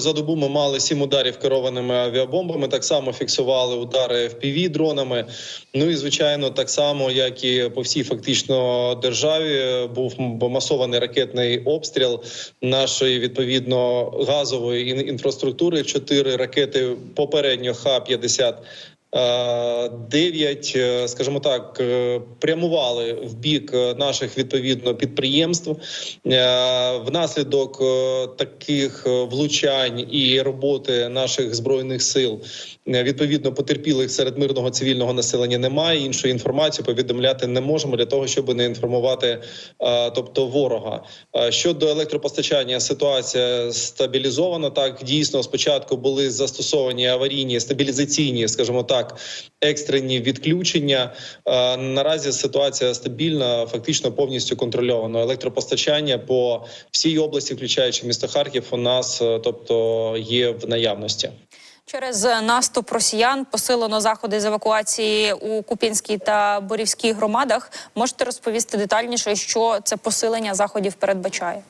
За добу ми мали сім ударів керованими авіабомбами. Так само фіксували удари fpv дронами. Ну і звичайно, так само, як і по всій фактично державі, був масований ракетний обстріл нашої відповідно газової інфраструктури. Чотири ракети попередньо Х-50 Е, Дев'ять, е, скажімо так, е, прямували в бік е, наших відповідно підприємств. Е, Внаслідок е, таких е, влучань і роботи наших збройних сил е, відповідно потерпілих серед мирного цивільного населення немає. Іншої інформації повідомляти не можемо для того, щоб не інформувати, е, тобто ворога. Е, Щодо електропостачання, ситуація стабілізована. Так дійсно спочатку були застосовані аварійні стабілізаційні, скажімо так, екстрені відключення. Е, Наразі ситуація стабільна, фактично повністю контрольована. Електропостачання по всій області, включаючи місто Харків, у нас, е, тобто, є в наявності. Через наступ росіян посилено заходи з евакуації у Куп'янській та Борівській громадах. Можете розповісти детальніше, що це посилення заходів передбачає?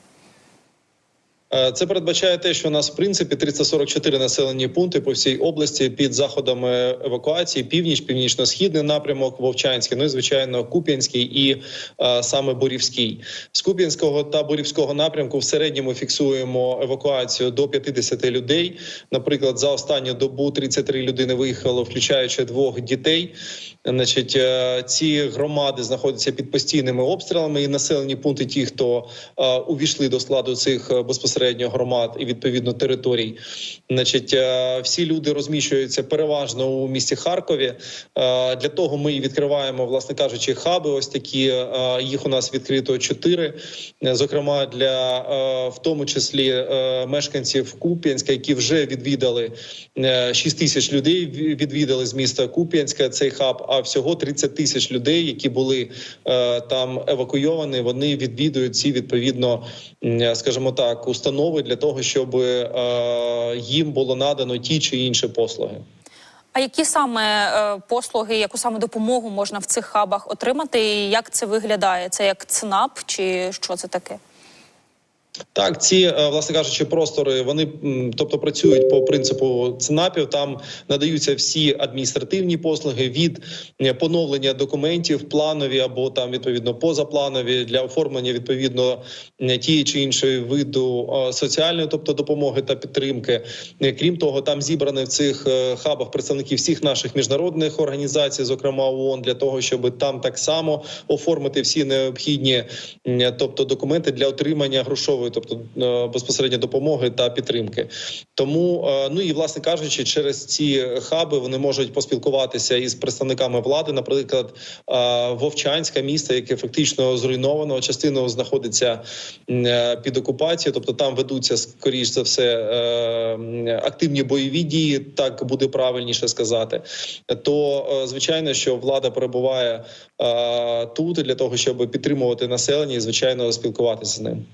Е, Це передбачає те, що у нас в принципі 344 населені пункти по всій області під заходами евакуації: північ, північно-східний напрямок, Вовчанський, ну і звичайно Куп'янський і е, саме Борівський. З Куп'янського та Борівського напрямку в середньому фіксуємо евакуацію до 50 людей. Наприклад, за останню добу 33 людини виїхало, включаючи двох дітей. Значить, е, ці громади знаходяться під постійними обстрілами, і населені пункти, ті, хто е, увійшли до складу цих е, безпосередньо громад і відповідно територій. Значить, е, всі люди розміщуються переважно у місті Харкові. Е, Для того ми і відкриваємо, власне кажучи, хаби. Ось такі е, їх у нас відкрито чотири. Зокрема, для в тому числі мешканців Куп'янська, які вже відвідали 6 тисяч людей. Відвідали з міста Куп'янська цей хаб. А всього 30 тисяч людей, які були там евакуйовані, вони відвідують ці відповідно, скажімо так, установи для того, щоб е, їм було надано ті чи інші послуги. А які саме е, послуги, яку саме допомогу можна в цих хабах отримати? І як це виглядає? Це як ЦНАП чи що це таке? Так, ці, е, власне кажучи, простори вони тобто працюють по принципу ЦНАПів. Там надаються всі адміністративні послуги від е, поновлення документів, планові або там відповідно позапланові для оформлення відповідно е, тієї чи іншої виду соціальної, тобто допомоги та підтримки. Крім того, там зібрані в цих хабах представники всіх наших міжнародних організацій, зокрема ООН, для того, щоб там так само оформити всі необхідні, тобто документи для отримання грошової, тобто е, безпосередньо допомоги та підтримки. Тому, е, ну і власне кажучи, через ці хаби вони можуть поспілкуватися із представниками влади, наприклад, е, Вовчанське місто, яке фактично зруйновано, частина знаходиться під окупацією, тобто там ведуться скоріш за все активні бойові дії, так буде правильніше сказати. То звичайно, що влада перебуває тут для того, щоб підтримувати населення і звичайно спілкуватися з ним.